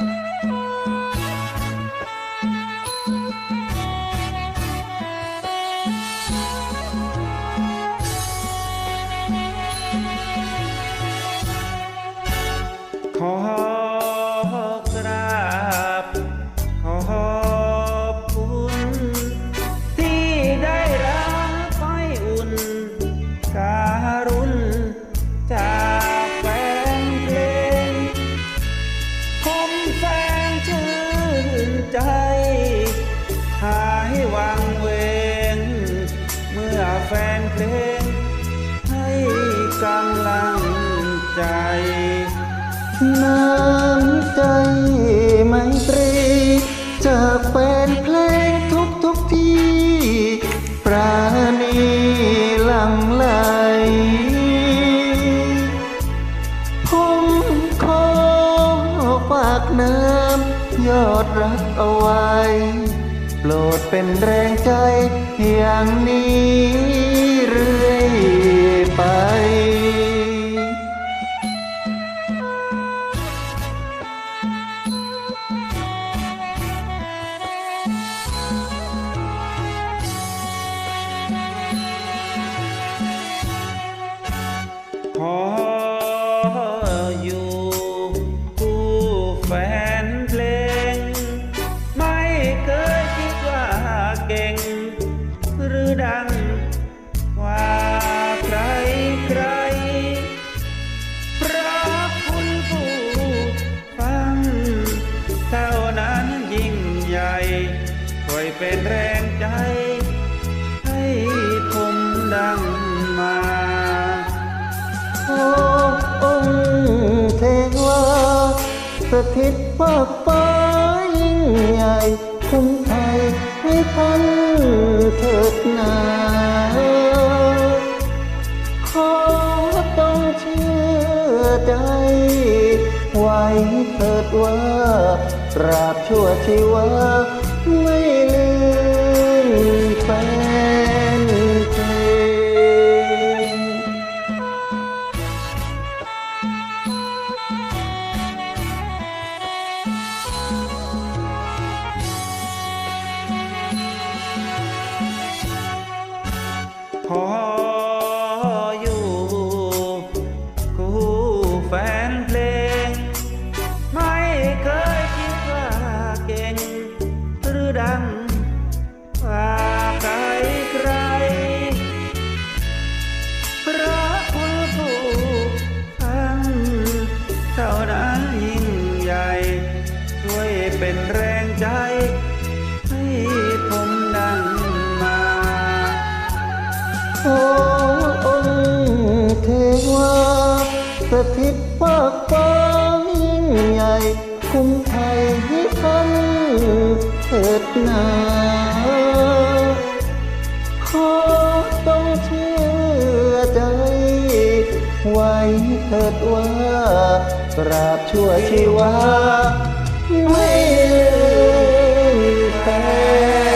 うん。 ใจน้ำใจไมตรีจากแฟนเพลงทุกทุกที่ ปราณีหลังไหลผมขอฝากน้ำยอดรักเอาไว้ โปรดเป็นแรงใจอย่างนี้เรื่อยไป เป็นแรงใจ ให้ผมดังมา โอ้องค์เทวาสถิตภาคฟ้ายิ่งใหญ่คุ้มไทยให้ท่านเถิดนาขอต้องเชื่อใจ ไว้เถิดว่าตราบชั่วชีวาไม่ เป็นแรงใจ ให้ผมดังมา โอ้องค์เทวาสถิตภาคฟ้ายิ่งใหญ่ คุ้มไทยให้ท่านเถิดนาขอต้องเชื่อใจ ไว้เถิดว่าตราบชั่วชีวา ไม่ลืมแฟน